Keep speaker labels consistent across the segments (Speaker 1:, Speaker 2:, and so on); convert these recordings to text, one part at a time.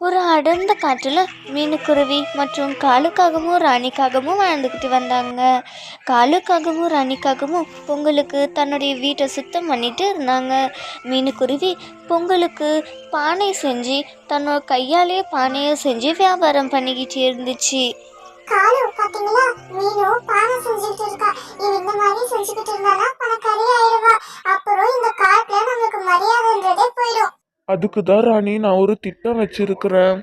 Speaker 1: ஒரு அடர்ந்த காட்டில் மீனுக்குருவி மற்றும் காலுக்காகவும் ராணிக்காகவும் வாழ்ந்துக்கிட்டு வந்தாங்க. காலுக்காகவும் ராணிக்காகவும் பொங்கலுக்கு தன்னுடைய வீட்டை சுத்தம் பண்ணிட்டு இருந்தாங்க. மீனுக்குருவி பொங்கலுக்கு பானை செஞ்சு தன்னோட கையாலேயே பானையை செஞ்சு வியாபாரம் பண்ணிக்கிட்டு இருந்துச்சு.
Speaker 2: இருந்தானா பணக்காரி ஆயிடுவா அப்புறம் இந்த காட்டுல நம்மளுக்கு மரியாதைன்றதே போயிடும்.
Speaker 3: அதுக்கு தான் ராணி நான் ஒரு திட்டம் வச்சிருக்கிறேன்.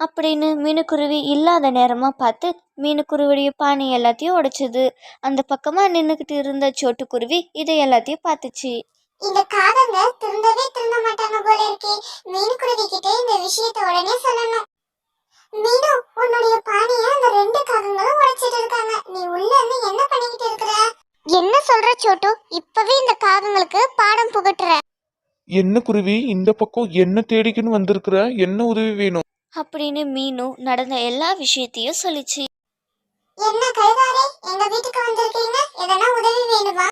Speaker 1: அப்படின்னு மீனுக்குருவி இல்லாத நேரமாக பார்த்து மீனுக்குருவியுடைய பானை எல்லாத்தையும் உடைச்சது. அந்த பக்கமாக நின்றுக்கிட்டு இருந்த சோட்டுக்குருவி இதை எல்லாத்தையும் பார்த்துச்சு.
Speaker 2: இந்த காகங்க திருந்தவே திருந்த மாட்டாங்க போல இருக்கே. மீனுக்குருவி கிட்ட இந்த விஷயத்தை உடனே சொல்லணும். மீனு உன்னுடைய என்ன சொல்ற சோட்டு? இப்பவே இந்த காகங்களுக்கு பாடம் புகட்டுற.
Speaker 3: என்ன குருவி இந்த பக்கம் என்ன தேடிக்கின்னு வந்திருக்கிற? என்ன உதவி வேணும்?
Speaker 1: அப்படின்னு மீனும் நடந்த எல்லா விஷயத்தையும் சொல்லிச்சு.
Speaker 2: என்ன கைதாரே எங்க வீட்டுக்கு வந்திருக்கீங்க? எதனா உதவி வேணுமா?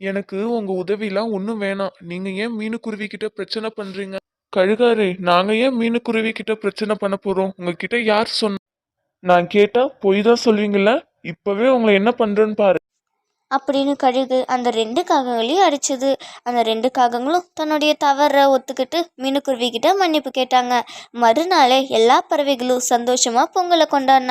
Speaker 3: எனக்கு உங்க உதவிலாம் ஒன்றும் வேணாம். நீங்க ஏன் மீனுக்குருவி கிட்ட பிரச்சனை பண்றீங்க? கழுகாரே நாங்க ஏன் மீனுக்குருவி கிட்ட பிரச்சனை பண்ண போறோம்? உங்ககிட்ட யார் சொன்ன நான் கேட்டா பொய் தான் சொல்வீங்கல்ல? இப்பவே உங்களை என்ன பண்றேன்னு பாரு.
Speaker 1: அப்படின்னு கழுகு அந்த ரெண்டு காகங்களையும் அடிச்சது அந்த ரெண்டு காகங்களும் தன்னுடைய தவறை ஒத்துக்கிட்டு மீனுக்குருவி கிட்ட மன்னிப்பு கேட்டாங்க. மறுநாளே எல்லா பறவைகளும் சந்தோஷமா பொங்கலை கொண்டாடினாங்க